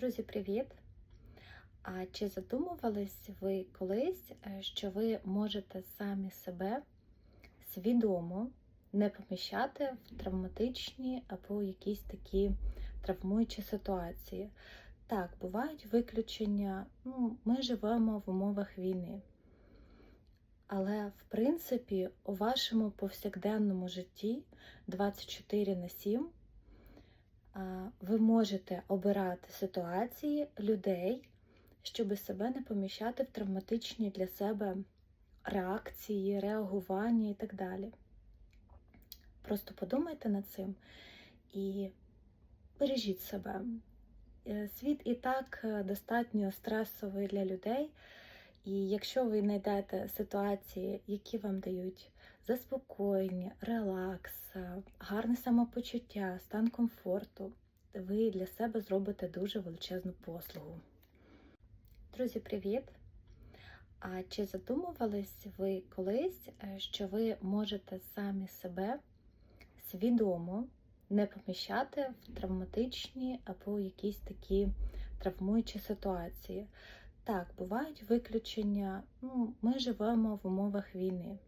Друзі, привіт! А чи задумувались ви колись, е, що ви можете самі себе свідомо не поміщати в травматичні або якісь такі травмуючі ситуації? Так, бувають виключення, ну, ми живемо в умовах війни. Але, в принципі, у вашому повсякденному житті 24 на 7 а, ви можете обирати ситуації людей, щоб себе не поміщати в травматичні для себе реакції, реагування і так далі. Просто подумайте над цим і бережіть себе. Е, Світ і так е, достатньо стресовий для людей, і якщо ви знайдете ситуації, які вам дають заспокоєння, релакс, гарне самопочуття, стан комфорту, ви для себе зробите дуже величезну послугу. Друзі, привіт! А чи задумувались ви колись, е, що ви можете самі себе свідомо не поміщати в травматичні або якісь такі травмуючі ситуації? Так, бувають виключення, ну, ми живемо в умовах війни.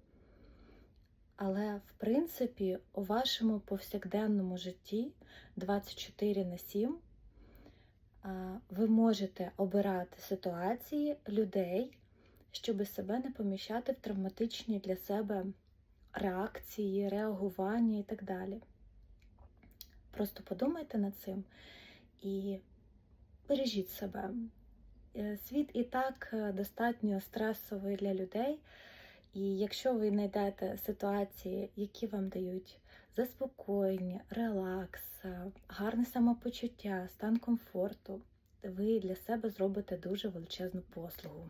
Але, в принципі, у вашому повсякденному житті 24 на 7 ви можете обирати ситуації людей, щоб себе не поміщати в травматичні для себе реакції, реагування і так далі. Просто подумайте над цим і бережіть себе. Е, Світ і так е, достатньо стресовий для людей, і якщо ви знайдете ситуації, які вам дають заспокоєння, релакс, гарне самопочуття, стан комфорту, ви для себе зробите дуже величезну послугу.